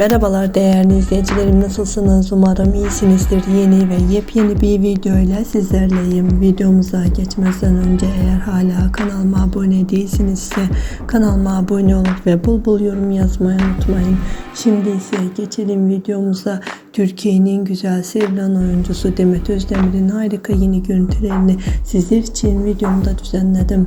Merhabalar değerli izleyicilerim nasılsınız? Umarım iyisinizdir. Yeni ve yepyeni bir video ile sizlerleyim. Videomuza geçmeden önce eğer hala kanalıma abone değilsinizse kanalıma abone olup ve bul bul yorum yazmayı unutmayın. Şimdi ise geçelim videomuza. Türkiye'nin güzel sevilen oyuncusu Demet Özdemir'in harika yeni görüntülerini sizler için videomda düzenledim.